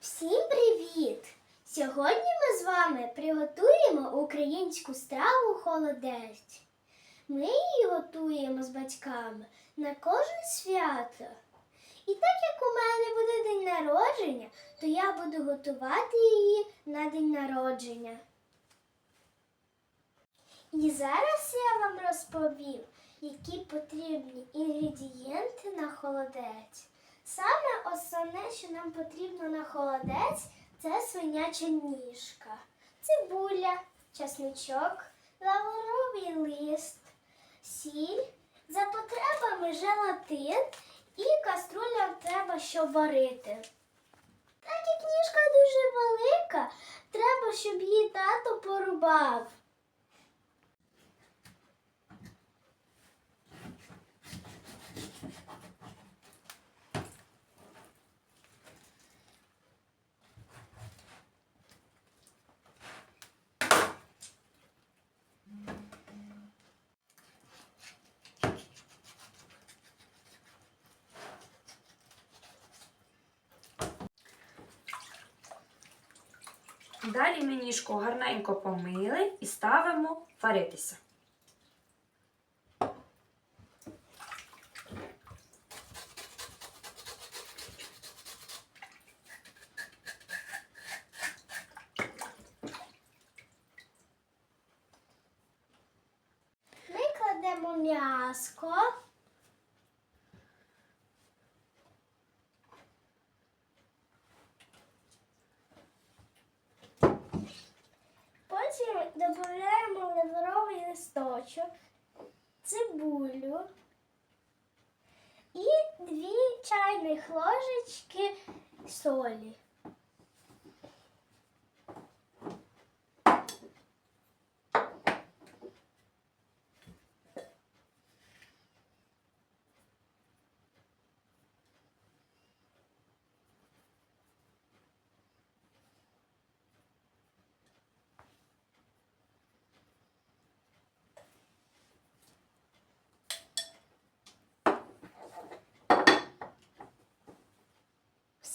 Всім привіт! Сьогодні ми з вами приготуємо українську страву холодець. Ми її готуємо з батьками на кожне свято. І так як у мене буде день народження, то я буду готувати її на день народження. І зараз я вам розповім, які потрібні інгредієнти на холодець. Саме основне, що нам потрібно на холодець, це свиняча ніжка, цибуля, часничок, лавровий лист, сіль, за потребами желатин і каструля треба, щоб варити. Так як ніжка дуже велика, треба, щоб її тато порубав. Далі ми ніжку гарненько помили і ставимо варитися. Ми кладемо м'яско. Додаємо лавровий листочок, цибулю і дві чайних ложечки солі.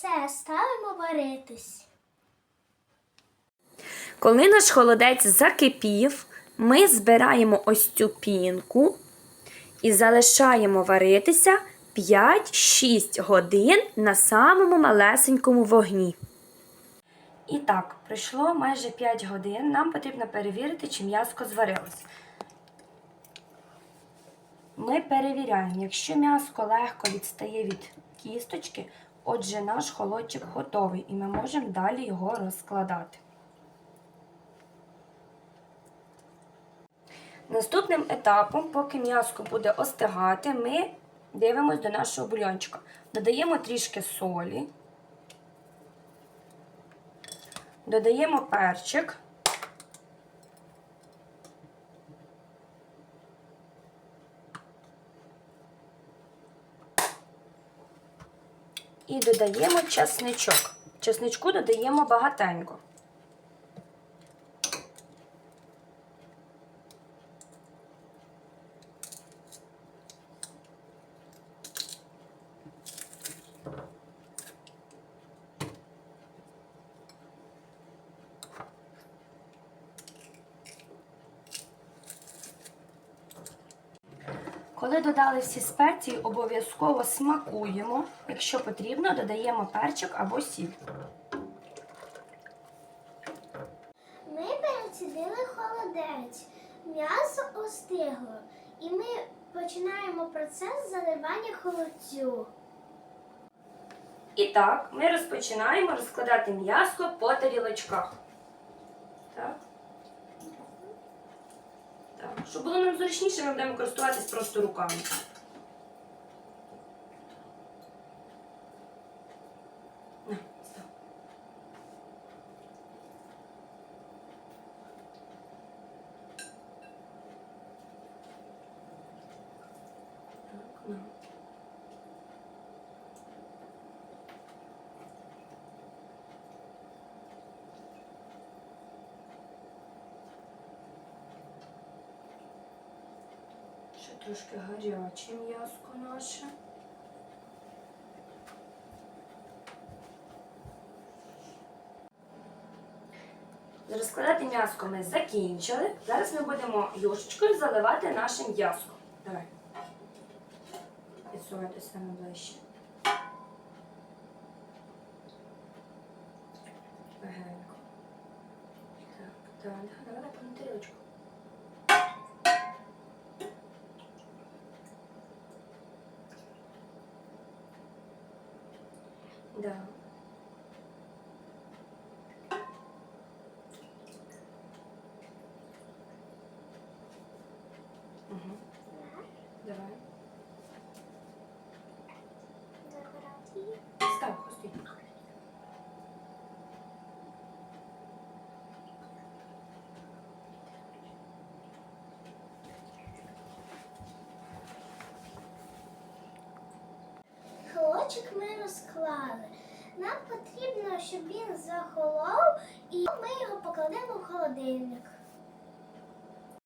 Все, ставимо варитись. Коли наш холодець закипів, ми збираємо ось цю пінку і залишаємо варитися 5-6 годин на самому малесенькому вогні. І так, пройшло майже 5 годин. Нам потрібно перевірити, чи м'яско зварилось. Ми перевіряємо, якщо м'яско легко відстає від кісточки, отже, наш холодчик готовий і ми можемо далі його розкладати. Наступним етапом, поки м'яско буде остигати, ми дивимось до нашого бульйончика. Додаємо трішки солі, додаємо перчик. І додаємо чесничок. Чесничку додаємо багатенько. Коли додали всі спеції, обов'язково смакуємо. Якщо потрібно, додаємо перчик або сіль. Ми перецідили холодець, м'ясо остигло, і ми починаємо процес заливання холодцю. І так, ми розпочинаємо розкладати м'ясо по тарілочках. Так. Так. Щоб було нам зручніше, ми будемо користуватись просто руками. На. Трошки гаряче м'яско наше. Розкладати м'яско ми закінчили. Зараз ми будемо юшечкою заливати наше м'яско. Давай. Підсувайтеся саме ближче. Легенько. Так, давай, давай, давай, на тарілочку. Да. Угу. Давай. Став хвостик. Холочок ми розклали. Нам потрібно, щоб він захолов, і ми його покладемо в холодильник.